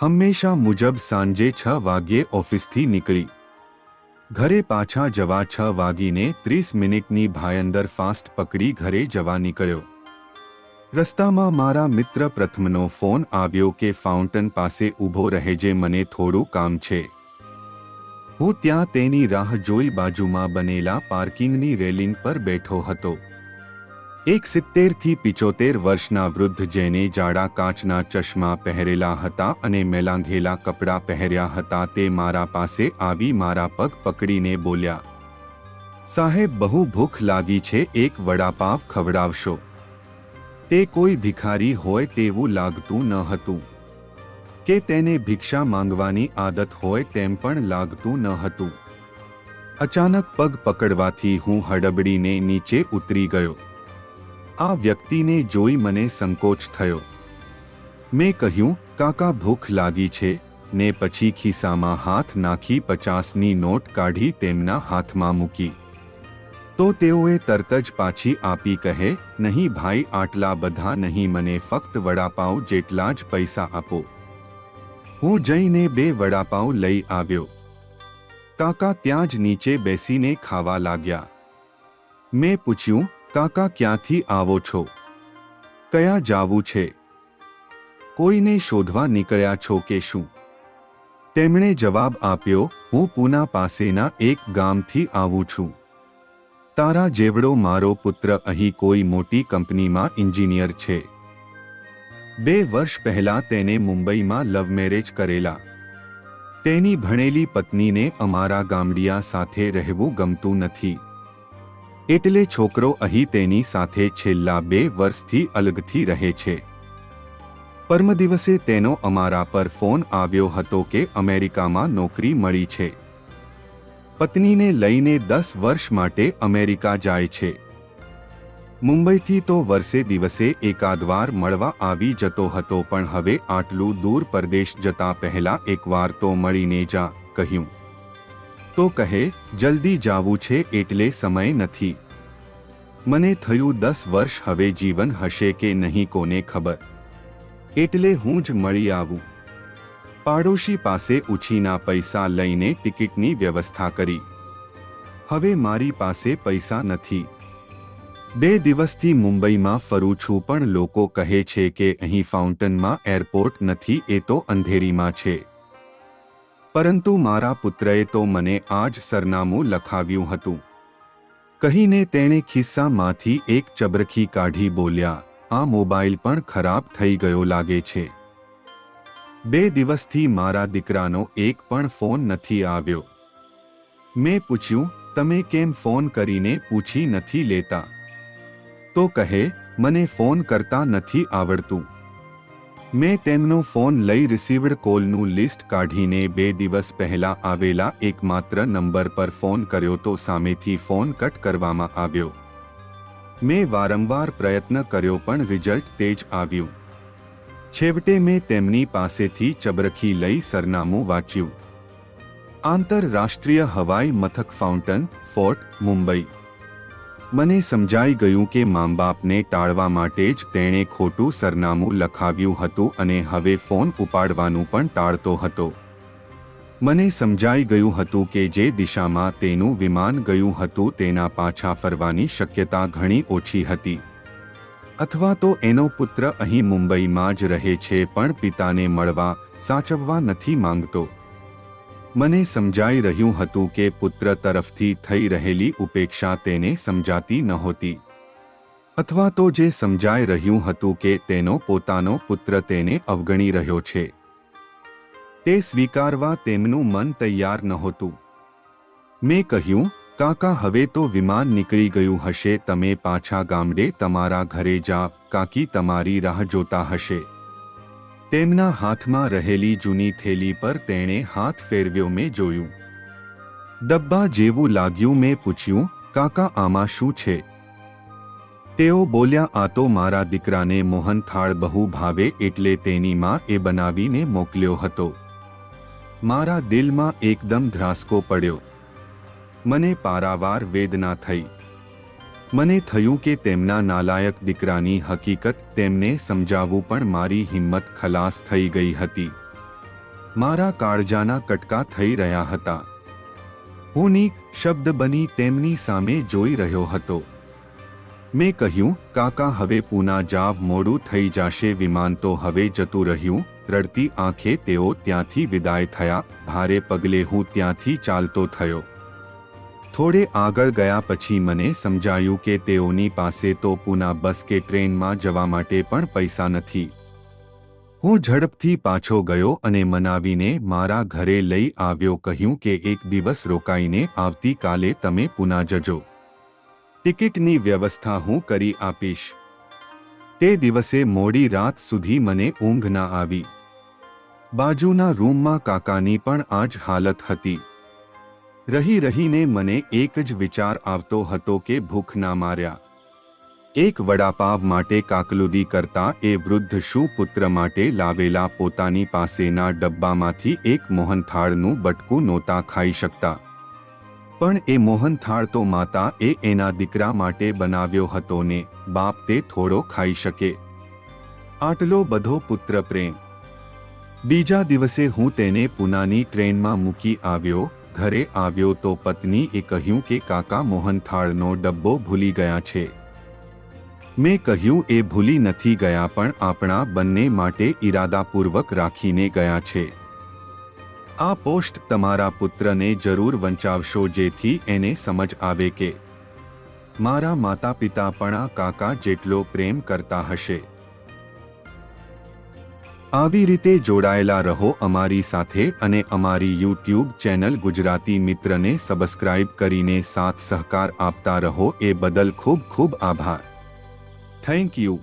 હંમેશા મુજબ સાંજે છ વાગ્યે ઓફિસથી નીકળી. ઘરે પાછા જવા છ વાગીને ત્રીસ મિનિટની ભાયંદર ફાસ્ટ પકડી ઘરે જવા નીકળ્યો. રસ્તામાં મારા મિત્ર પ્રથમનો ફોન આવ્યો કે ફાઉન્ટન પાસે ઊભો રહેજે મને થોડું કામ છે. હું ત્યાં તેની રાહ જોઈ બાજુમાં બનેલા પાર્કિંગની રેલિંગ પર બેઠો હતો. એક સિત્તેરથી પિચોતેર વર્ષના વૃદ્ધ જેને જાડા કાચના ચશ્મા પહેરેલા હતા અને મેલાંઘેલા કપડાં પહેર્યા હતા તે મારા પાસે આવી મારા પગ પકડીને બોલ્યા, સાહેબ, બહુ ભૂખ લાગી છે, એક વડાપાવ ખવડાવશો. તે કોઈ ભિખારી હોય તેવું લાગતું ન હતું. કે તેને ભિક્ષા માંગવાની આદત હોય તેમ પણ લાગતું ન હતું. અચાનક પગ પકડવાથી હું હડબડીને નીચે ઉતરી ગયો. આ વ્યક્તિને જોઈ મને સંકોચ થયો. મેં કહ્યું, કાકા ભૂખ લાગી છે. ને પછી ખિસ્સામાં હાથ નાખી પચાસની નોટ કાઢી તેમના હાથમાં મૂકી. તો તેઓએ તરત જ પાછી આપી કહે, નહીં ભાઈ, આટલા બધા નહીં, મને ફક્ત વડાપાઉં જેટલા જ પૈસા આપો. હું જઈને બે વડાપાઉં લઈ આવ્યો. કાકા ત્યાં જ નીચે બેસીને ખાવા લાગ્યા. મેં પૂછ્યું કાકા ક્યાંથી આવો છો? કયા જાવું છે? કોઈને શોધવા નીકળ્યા છો કે શું? તેમણે જવાબ આપ્યો, હું પૂના પાસેના એક ગામથી આવું છું. તારા જેવડો મારો પુત્ર અહીં કોઈ મોટી કંપનીમાં એન્જિનિયર છે. બે વર્ષ પહેલા તેને મુંબઈમાં લવ મેરેજ કરેલા. તેની ભણેલી પત્નીને અમારા ગામડિયા સાથે રહેવું ગમતું નથી. એટલે છોકરો અહીં તેની સાથે છેલ્લા બે વર્ષથી અલગથી રહે છે. પરમ દિવસે તેનો અમારા પર ફોન આવ્યો હતો કે અમેરિકામાં નોકરી મળી છે. પત્નીને લઈને દસ વર્ષ માટે અમેરિકા જાય છે. મુંબઈથી તો વર્ષે દિવસે એકાદ વાર મળવા આવી જતો હતો પણ હવે આટલું દૂર પરદેશ જતા પહેલા એકવાર તો મળીને જા, કહ્યું. તો કહે, જલ્દી જાવું છે એટલે સમય નથી. મને થયું દસ વર્ષ હવે જીવન હશે કે નહીં કોને ખબર. એટલે હું જ મળી આવું. પાડોશી પાસે ઉછીના પૈસા લઈને ટિકિટની વ્યવસ્થા કરી. હવે મારી પાસે પૈસા નથી. બે દિવસથી મુંબઈમાં ફરું છું પણ લોકો કહે છે કે અહીં ફાઉન્ટનમાં એરપોર્ટ નથી, એ તો અંધેરીમાં છે. પરંતુ મારા પુત્રએ તો મને આ જ સરનામું લખાવ્યું હતું. કહીને તેણે ખિસ્સામાંથી એક ચબરખી કાઢી બોલ્યા, આ મોબાઈલ પણ ખરાબ થઈ ગયો લાગે છે. બે દિવસથી મારા દીકરાનો એક પણ ફોન નથી આવ્યો. મેં પૂછ્યું, તમે કેમ ફોન કરીને પૂછી નથી લેતા? તો કહે, મને ફોન કરતા નથી આવડતું. મેં તેમનો ફોન લઈ રિસીવડ કોલનું લિસ્ટ કાઢીને બે દિવસ પહેલા આવેલા એકમાત્ર નંબર પર ફોન કર્યો તો સામેથી ફોન કટ કરવામાં આવ્યો. મેં વારંવાર પ્રયત્ન કર્યો પણ રિઝલ્ટ તેજ આવ્યું. છેવટે મેં તેમની પાસેથી ચબરખી લઈ સરનામું વાંચ્યું. આંતરરાષ્ટ્રીય હવાઈ મથક ફાઉન્ટન, ફોર્ટ મુંબઈ. મને સમજાઈ ગયું કે મા બાપને ટાળવા માટે જ તેણે ખોટું સરનામું લખાવ્યું હતું અને હવે ફોન ઉપાડવાનું પણ ટાળતો હતો. મને સમજાઈ ગયું હતું કે જે દિશામાં તેનું વિમાન ગયું હતું તેના પાછા ફરવાની શક્યતા ઘણી ઓછી હતી. અથવા તો એનો પુત્ર અહીં મુંબઈમાં જ રહે છે પણ પિતાને મળવા સાચવવા નથી માંગતો. મને સમજાઈ રહ્યું હતું કે પુત્ર તરફથી થઈ રહેલી ઉપેક્ષા તેને સમજાતી નહોતી. અથવા તો જે સમજાઈ રહ્યું હતું કે તેનો પોતાનો પુત્ર તેને અવગણી રહ્યો છે. તે સ્વીકારવા તેમનું મન તૈયાર નહોતું. મેં કહ્યું, કાકા, હવે તો વિમાન નીકળી ગયું હશે, તમે પાછા ગામડે તમારા ઘરે જા કાકી તમારી રાહ જોતા હશે. તેમના હાથમાં રહેલી જૂની થેલી પર તેણે હાથ ફેરવ્યો મેં જોયું. ડબ્બા જેવું લાગ્યું મેં પૂછ્યું, કાકા, આમાં શું છે? તેઓ બોલ્યા, આ તો મારા દીકરાને મોહનથાળ બહુ ભાવે એટલે તેની માં એ બનાવીને મોકલ્યો હતો. મારા દિલમાં એકદમ ધ્રાસકો પડ્યો. મને પારાવાર વેદના થઈ. મને થયું કે તેમના નાલાયક દીકરાની હકીકત તેમને સમજાવવું પણ મારી હિંમત ખલાસ થઈ ગઈ હતી. મારા કાળજાના કટકા થઈ રહ્યા હતા. હું નીક શબ્દ બની તેમની સામે જોઈ રહ્યો હતો. મેં કહ્યું, કાકા, હવે પૂના જાવ, મોડું થઈ જશે, વિમાન તો હવે જતું રહ્યું. રડતી આંખે તેઓ ત્યાંથી વિદાય થયા, ભારે પગલે હું ત્યાંથી ચાલતો થયો. થોડે આગળ ગયા પછી મને સમજાયું કે તેઓની પાસે તો પૂના બસ કે ટ્રેનમાં જવા માટે પણ પૈસા નથી. હું ઝડપથી પાછો ગયો અને મનાવીને મારા ઘરે લઈ આવ્યો કહ્યું કે એક દિવસ રોકાઈને આવતીકાલે તમે પુના જજો. ટિકિટની વ્યવસ્થા હું કરી આપીશ. તે દિવસે મોડી રાત સુધી મને ઊંઘ ના આવી. બાજુના રૂમમાં કાકાની પણ આ જ હાલત હતી. રહી રહીને મને એક જ વિચાર આવતો હતો કે ભૂખ ના માર્યા. એક વડાપાવ માટે કાકલુદી કરતા એ વૃદ્ધ શું પુત્ર માટે લાવેલા પોતાની પાસેના ડબ્બામાંથી એક મોહનથાળનું બટકું નહોતા ખાઈ શકતા. પણ એ મોહનથાળ તો માતા એ એના દીકરા માટે બનાવ્યો હતો ને બાપ તે થોડો ખાઈ શકે. આટલો બધો પુત્ર પ્રેમ. બીજા દિવસે હું તેને પુનાની ટ્રેનમાં મૂકી આવ્યો ઘરે આવ્યો તો પત્નીએ કહ્યું કે, કાકા, મોહનથાળનો ડબ્બો ભૂલી ગયા છે. મેં કહ્યું, એ ભૂલી નથી ગયા, પણ આપણા બંને માટે ઈરાદાપૂર્વક રાખીને ગયા છે. આ પોસ્ટ તમારા પુત્રને જરૂર વંચાવશો, જેથી એને સમજ આવે કે મારા માતા પિતા પણ આ કાકા જેટલો પ્રેમ કરતા હશે. આવી રીતે જોડાયેલા રહો અમારી સાથે અને અમારી યુટ્યુબ ચેનલ ગુજરાતી મિત્રને સબસ્ક્રાઇબ કરીને સાથ સહકાર આપતા રહો. એ બદલ ખૂબ ખૂબ આભાર. Thank you